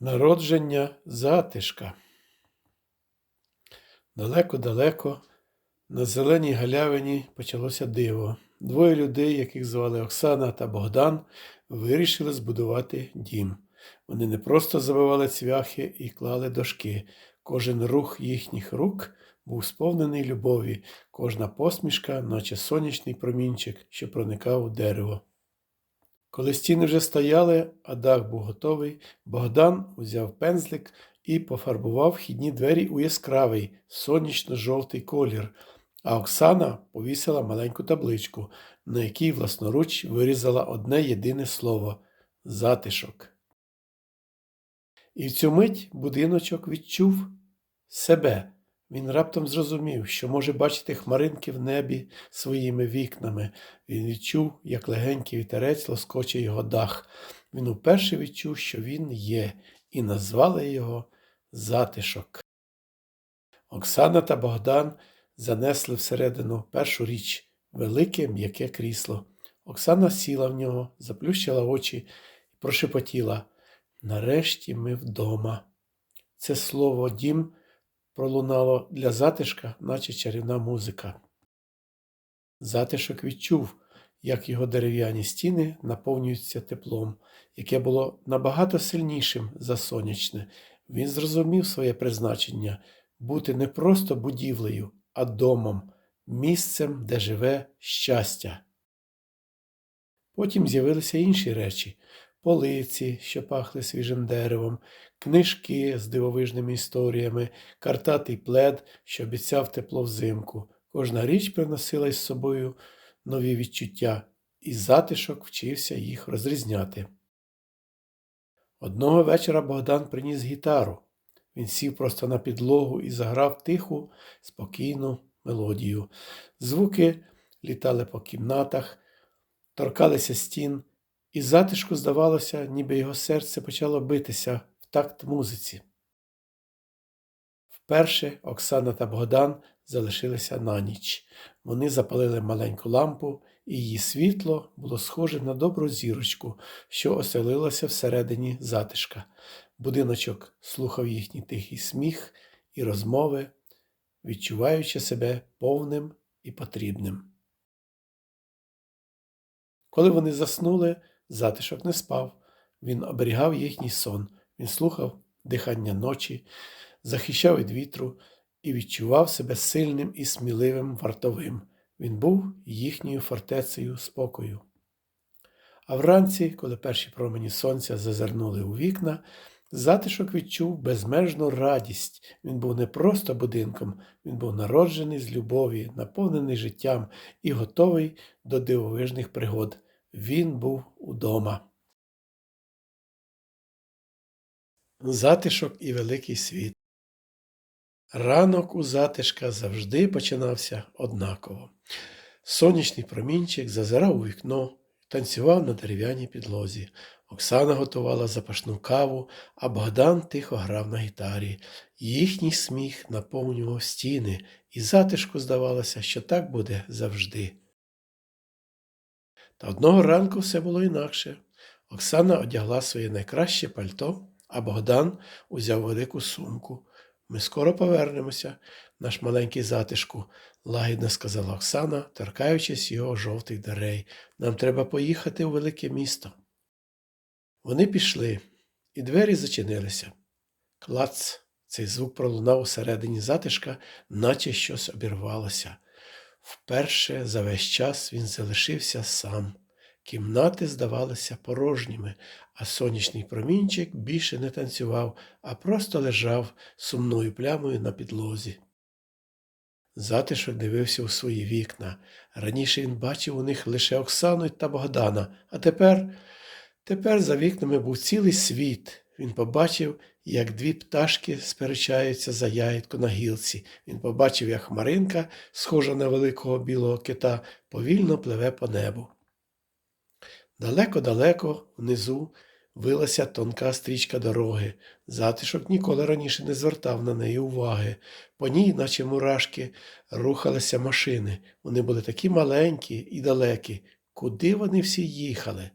Народження затишка. Далеко-далеко на зеленій галявині почалося диво. Двоє людей, яких звали Оксана та Богдан, вирішили збудувати дім. Вони не просто забивали цвяхи і клали дошки. Кожен рух їхніх рук був сповнений любові, кожна посмішка, наче сонячний промінчик, що проникав у дерево. Коли стіни вже стояли, а дах був готовий, Богдан узяв пензлик і пофарбував вхідні двері у яскравий сонячно-жовтий колір, а Оксана повісила маленьку табличку, на якій власноруч вирізала одне єдине слово затишок. І в цю мить будиночок відчув себе. Він раптом зрозумів, що може бачити хмаринки в небі своїми вікнами. Він відчув, як легенький вітерець лоскоче його дах. Він уперше відчув, що він є, і назвали його затишок. Оксана та Богдан занесли всередину першу річ велике м'яке крісло. Оксана сіла в нього, заплющила очі і прошепотіла Нарешті ми вдома. Це слово дім пролунало для затишка, наче чарівна музика. Затишок відчув, як його дерев'яні стіни наповнюються теплом, яке було набагато сильнішим за сонячне. Він зрозумів своє призначення бути не просто будівлею, а домом, місцем, де живе щастя. Потім з'явилися інші речі полиці, що пахли свіжим деревом, книжки з дивовижними історіями, картатий плед, що обіцяв тепло взимку. Кожна річ приносила із собою нові відчуття, і затишок вчився їх розрізняти. Одного вечора Богдан приніс гітару. Він сів просто на підлогу і заграв тиху, спокійну мелодію. Звуки літали по кімнатах, торкалися стін, і затишку здавалося, ніби його серце почало битися в такт музиці. Вперше Оксана та Богдан залишилися на ніч. Вони запалили маленьку лампу, і її світло було схоже на добру зірочку, що оселилася всередині затишка. Будиночок слухав їхній тихий сміх і розмови, відчуваючи себе повним і потрібним. Коли вони заснули, затишок не спав. Він оберігав їхній сон, він слухав дихання ночі, захищав від вітру і відчував себе сильним і сміливим вартовим. Він був їхньою фортецею спокою. А вранці, коли перші промені сонця зазирнули у вікна, затишок відчув безмежну радість. Він був не просто будинком, він був народжений з любові, наповнений життям і готовий до дивовижних пригод. Він був удома. Затишок і великий світ. Ранок у затишка завжди починався однаково. Сонячний промінчик зазирав у вікно, танцював на дерев'яній підлозі. Оксана готувала запашну каву, а Богдан тихо грав на гітарі. Їхній сміх наповнював стіни, і затишку здавалося, що так буде завжди. Та одного ранку все було інакше. Оксана одягла своє найкраще пальто, а Богдан узяв велику сумку. Ми скоро повернемося, наш маленький затишку, лагідно сказала Оксана, торкаючись його жовтих дерей. Нам треба поїхати у велике місто. Вони пішли, і двері зачинилися. Клац, цей звук пролунав усередині затишка, наче щось обірвалося. Вперше за весь час він залишився сам. Кімнати здавалися порожніми, а сонячний промінчик більше не танцював, а просто лежав сумною плямою на підлозі. Затишок дивився у свої вікна. Раніше він бачив у них лише Оксану та Богдана, а тепер, тепер за вікнами був цілий світ. Він побачив, як дві пташки сперечаються за яєтко на гілці. Він побачив, як хмаринка, схожа на великого білого кита, повільно пливе по небу. Далеко-далеко внизу вилася тонка стрічка дороги. Затишок ніколи раніше не звертав на неї уваги. По ній, наче мурашки, рухалися машини. Вони були такі маленькі і далекі. Куди вони всі їхали?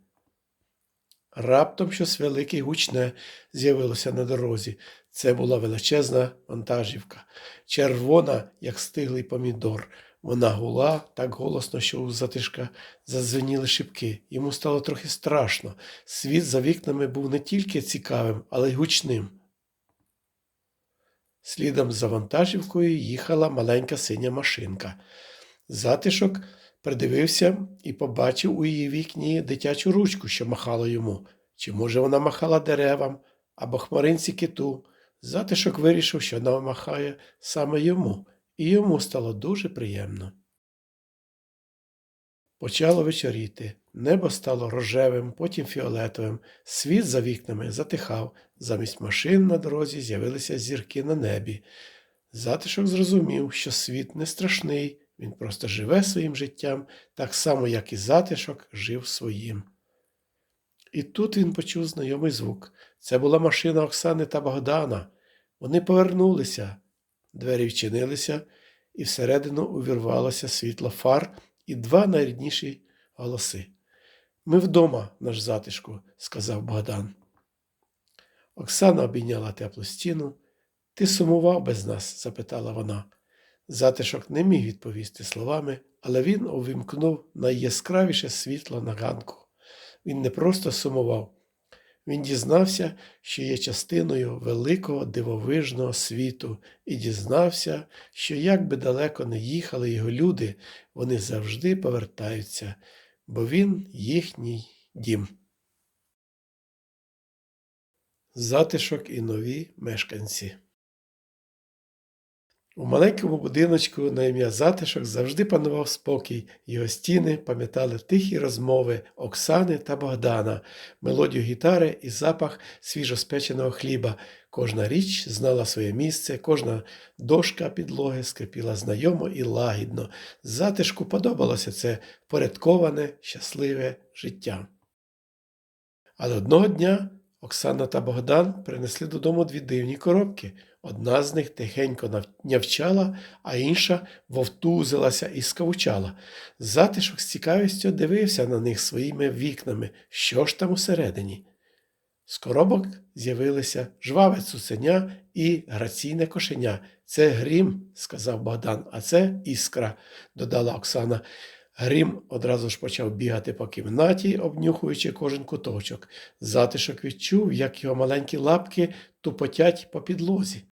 Раптом щось велике й гучне з'явилося на дорозі. Це була величезна вантажівка, червона, як стиглий помідор. Вона гула так голосно, що у затишка задзвеніли шибки. Йому стало трохи страшно. Світ за вікнами був не тільки цікавим, але й гучним. Слідом за вантажівкою їхала маленька синя машинка. Затишок придивився і побачив у її вікні дитячу ручку, що махала йому. Чи може вона махала деревам або хмаринці киту? Затишок вирішив, що вона махає саме йому, і йому стало дуже приємно. Почало вечоріти. Небо стало рожевим, потім фіолетовим. Світ за вікнами затихав. Замість машин на дорозі з'явилися зірки на небі. Затишок зрозумів, що світ не страшний, він просто живе своїм життям, так само, як і затишок жив своїм. І тут він почув знайомий звук. Це була машина Оксани та Богдана. Вони повернулися. Двері вчинилися, і всередину увірвалося світло фар і два найрідніші голоси. Ми вдома, наш затишку, сказав Богдан. Оксана обійняла теплу стіну. Ти сумував без нас? запитала вона. Затишок не міг відповісти словами, але він увімкнув найяскравіше світло на ганку. Він не просто сумував, він дізнався, що є частиною великого дивовижного світу, і дізнався, що як би далеко не їхали його люди, вони завжди повертаються, бо він їхній дім. Затишок і нові мешканці. У маленькому будиночку на ім'я Затишок завжди панував спокій, його стіни пам'ятали тихі розмови Оксани та Богдана, мелодію гітари і запах свіжоспеченого хліба. Кожна річ знала своє місце, кожна дошка підлоги скрипіла знайомо і лагідно. Затишку подобалося це порядковане, щасливе життя. Але одного дня Оксана та Богдан принесли додому дві дивні коробки. Одна з них тихенько нявчала, а інша вовтузилася і скавучала. Затишок з цікавістю дивився на них своїми вікнами, що ж там усередині. З коробок з'явилися жваве цуценя і граційне кошеня. Це грім, сказав Богдан, а це іскра, додала Оксана. Грім одразу ж почав бігати по кімнаті, обнюхуючи кожен куточок. Затишок відчув, як його маленькі лапки тупотять по підлозі.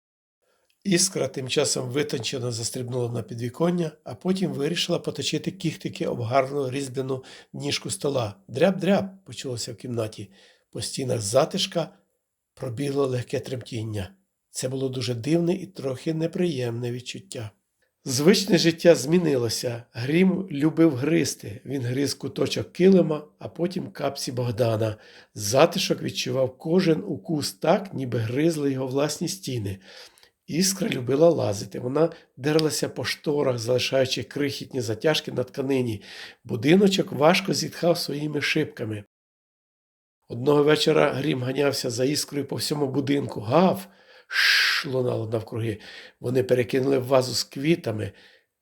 Іскра тим часом витончено застрибнула на підвіконня, а потім вирішила поточити кіхтики об гарну різьбяну ніжку стола. Дряб-дряб почулося в кімнаті. По стінах затишка пробігло легке тремтіння. Це було дуже дивне і трохи неприємне відчуття. Звичне життя змінилося. Грім любив гризти. Він гриз куточок килима, а потім капці Богдана. Затишок відчував кожен укус так, ніби гризли його власні стіни. Іскра любила лазити. Вона дерлася по шторах, залишаючи крихітні затяжки на тканині. Будиночок важко зітхав своїми шибками. Одного вечора грім ганявся за іскрою по всьому будинку. Гав! Шш, лунало навкруги. Вони перекинули вазу з квітами.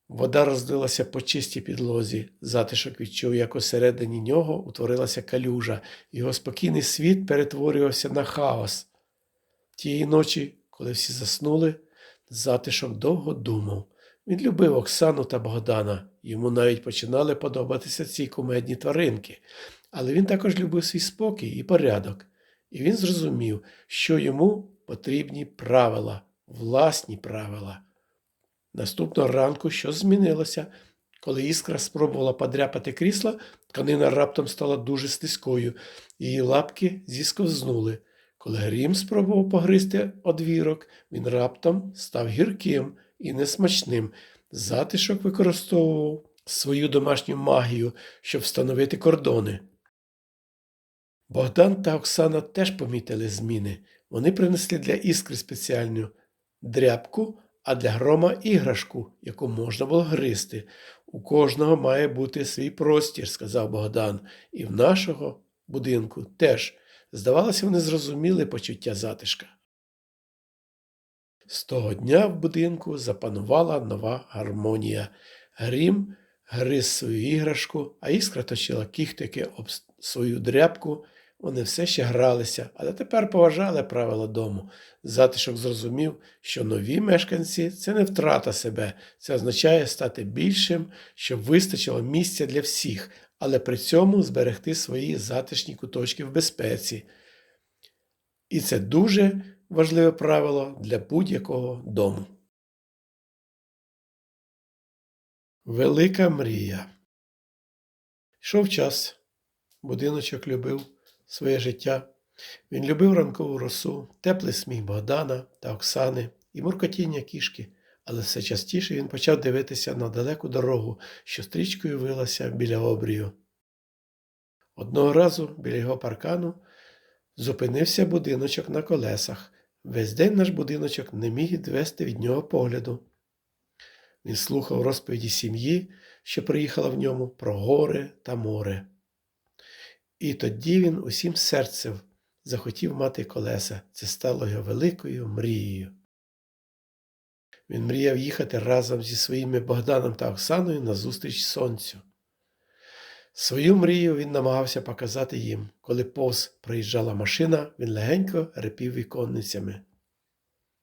Вода розлилася по чистій підлозі. Затишок відчув, як усередині нього утворилася калюжа. Його спокійний світ перетворювався на хаос. Тієї ночі, коли всі заснули, затишок довго думав. Він любив Оксану та Богдана. Йому навіть починали подобатися ці кумедні тваринки. Але він також любив свій спокій і порядок. І він зрозумів, що йому потрібні правила, власні правила. Наступного ранку щось змінилося. Коли іскра спробувала подряпати крісло, тканина раптом стала дуже слизькою, її лапки зісковзнули. Коли Грім спробував погризти одвірок, він раптом став гірким і несмачним. Затишок використовував свою домашню магію, щоб встановити кордони. Богдан та Оксана теж помітили зміни. Вони принесли для іскри спеціальну дрябку, а для грома іграшку, яку можна було гризти. У кожного має бути свій простір, сказав Богдан, і в нашого будинку теж. Здавалося, вони зрозуміли почуття затишка. З того дня в будинку запанувала нова гармонія. Грім гриз свою іграшку, а іскра точила кіхтики об свою дрябку. Вони все ще гралися, але тепер поважали правила дому. Затишок зрозумів, що нові мешканці це не втрата себе, це означає стати більшим, щоб вистачило місця для всіх, але при цьому зберегти свої затишні куточки в безпеці. І це дуже важливе правило для будь-якого дому. Велика мрія. Йшов час. Будиночок любив своє життя. Він любив ранкову росу, теплий сміх Богдана та Оксани і муркотіння кішки, але все частіше він почав дивитися на далеку дорогу, що стрічкою вилася біля обрію. Одного разу біля його паркану зупинився будиночок на колесах. Весь день наш будиночок не міг відвести від нього погляду. Він слухав розповіді сім'ї, що приїхала в ньому, про гори та море. І тоді він усім серцем захотів мати колеса. Це стало його великою мрією. Він мріяв їхати разом зі своїми Богданом та Оксаною на зустріч сонцю. Свою мрію він намагався показати їм. Коли повз проїжджала машина, він легенько репів віконницями.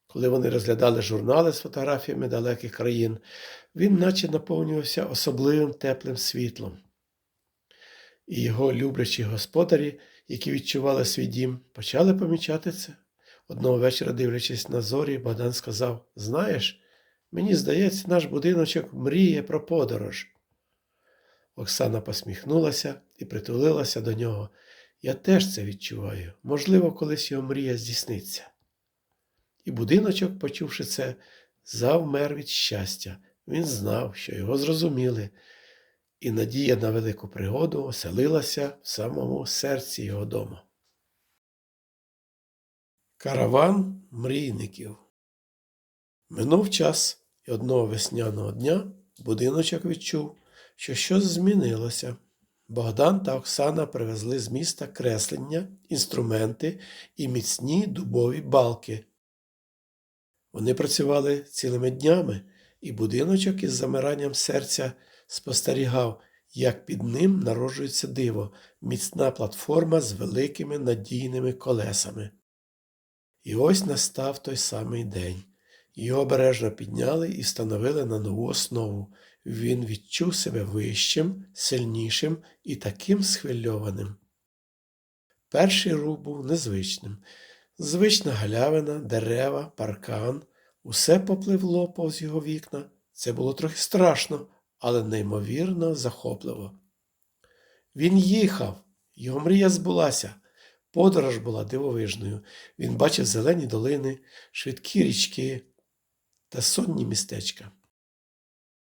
Коли вони розглядали журнали з фотографіями далеких країн, він наче наповнювався особливим теплим світлом. І його люблячі господарі, які відчували свій дім, почали помічати це. Одного вечора, дивлячись на зорі, Богдан сказав: Знаєш, мені здається, наш будиночок мріє про подорож. Оксана посміхнулася і притулилася до нього. Я теж це відчуваю. Можливо, колись його мрія здійсниться. І будиночок, почувши це, завмер від щастя. Він знав, що його зрозуміли, і надія на велику пригоду оселилася в самому серці його дому. Караван мрійників. Минув час, і одного весняного дня будиночок відчув, що щось змінилося. Богдан та Оксана привезли з міста креслення, інструменти і міцні дубові балки. Вони працювали цілими днями, і будиночок із замиранням серця спостерігав, як під ним народжується диво, міцна платформа з великими надійними колесами. І ось настав той самий день. Його обережно підняли і встановили на нову основу. Він відчув себе вищим, сильнішим і таким схвильованим. Перший рух був незвичним. Звична галявина, дерева, паркан, усе попливло повз його вікна. Це було трохи страшно, але неймовірно захопливо. Він їхав, його мрія збулася. Подорож була дивовижною. Він бачив зелені долини, швидкі річки та сонні містечка.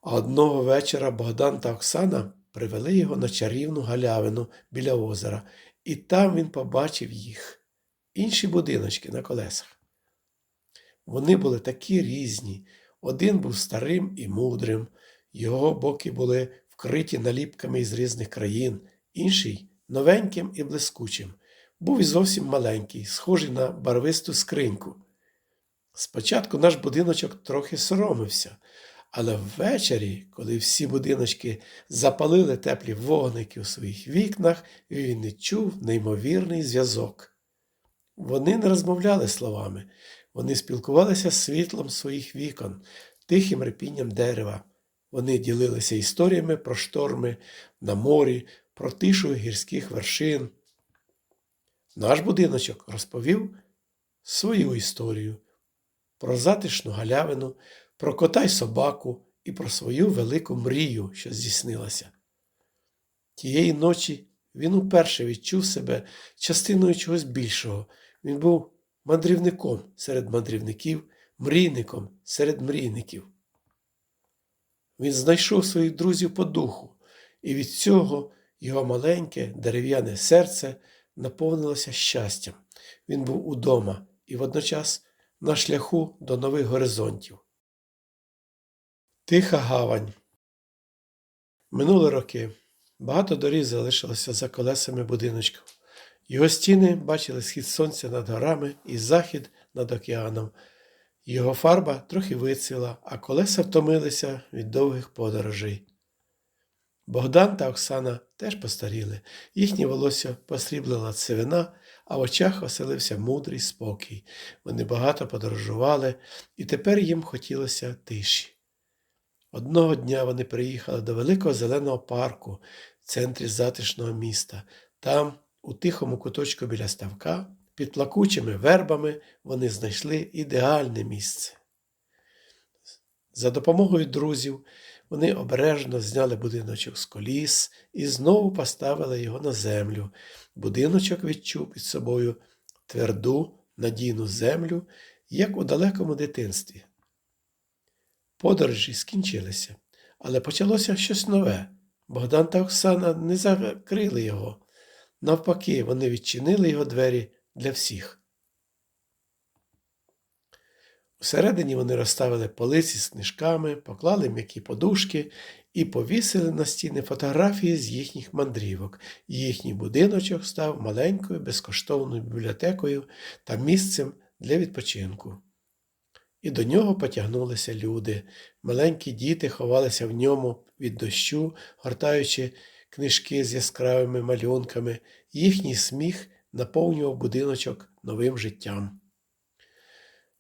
А одного вечора Богдан та Оксана привели його на чарівну галявину біля озера, і там він побачив їх, інші будиночки на колесах. Вони були такі різні. Один був старим і мудрим, його боки були вкриті наліпками із різних країн, інший новеньким і блискучим. Був і зовсім маленький, схожий на барвисту скриньку. Спочатку наш будиночок трохи соромився, але ввечері, коли всі будиночки запалили теплі вогники у своїх вікнах, він відчув неймовірний зв'язок. Вони не розмовляли словами, вони спілкувалися світлом своїх вікон, тихим репінням дерева. Вони ділилися історіями про шторми на морі, про тишу гірських вершин. Наш будиночок розповів свою історію про затишну галявину, про кота й собаку і про свою велику мрію, що здійснилася. Тієї ночі він уперше відчув себе частиною чогось більшого. Він був мандрівником серед мандрівників, мрійником серед мрійників. Він знайшов своїх друзів по духу, і від цього його маленьке дерев'яне серце наповнилося щастям. Він був удома і водночас на шляху до нових горизонтів. Тиха гавань. Минули роки. Багато доріг залишилося за колесами будиночків. Його стіни бачили схід сонця над горами і захід над океаном. Його фарба трохи вицвіла, а колеса втомилися від довгих подорожей. Богдан та Оксана теж постаріли, їхнє волосся посріблила цивина, а в очах оселився мудрий спокій. Вони багато подорожували, і тепер їм хотілося тиші. Одного дня вони приїхали до великого зеленого парку в центрі затишного міста. Там, у тихому куточку біля ставка, під плакучими вербами, вони знайшли ідеальне місце. За допомогою друзів вони обережно зняли будиночок з коліс і знову поставили його на землю. Будиночок відчув під собою тверду, надійну землю, як у далекому дитинстві. Подорожі скінчилися, але почалося щось нове. Богдан та Оксана не закрили його. Навпаки, вони відчинили його двері для всіх. Усередині вони розставили полиці з книжками, поклали м'які подушки і повісили на стіни фотографії з їхніх мандрівок. Їхній будиночок став маленькою безкоштовною бібліотекою та місцем для відпочинку. І до нього потягнулися люди. Маленькі діти ховалися в ньому від дощу, гортаючи книжки з яскравими малюнками. Їхній сміх наповнював будиночок новим життям.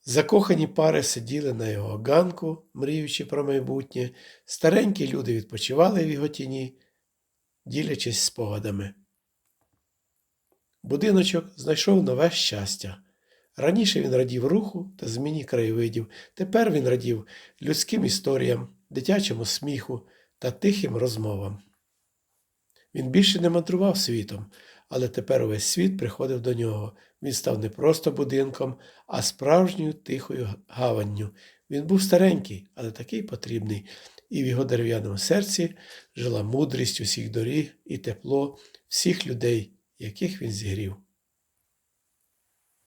Закохані пари сиділи на його ганку, мріючи про майбутнє. Старенькі люди відпочивали в його тіні, ділячись спогадами. Будиночок знайшов нове щастя. Раніше він радів руху та зміні краєвидів, тепер він радів людським історіям, дитячому сміху та тихим розмовам. Він більше не мандрував світом, але тепер увесь світ приходив до нього. Він став не просто будинком, а справжньою тихою гаванню. Він був старенький, але такий потрібний, і в його дерев'яному серці жила мудрість усіх доріг і тепло всіх людей, яких він зігрів.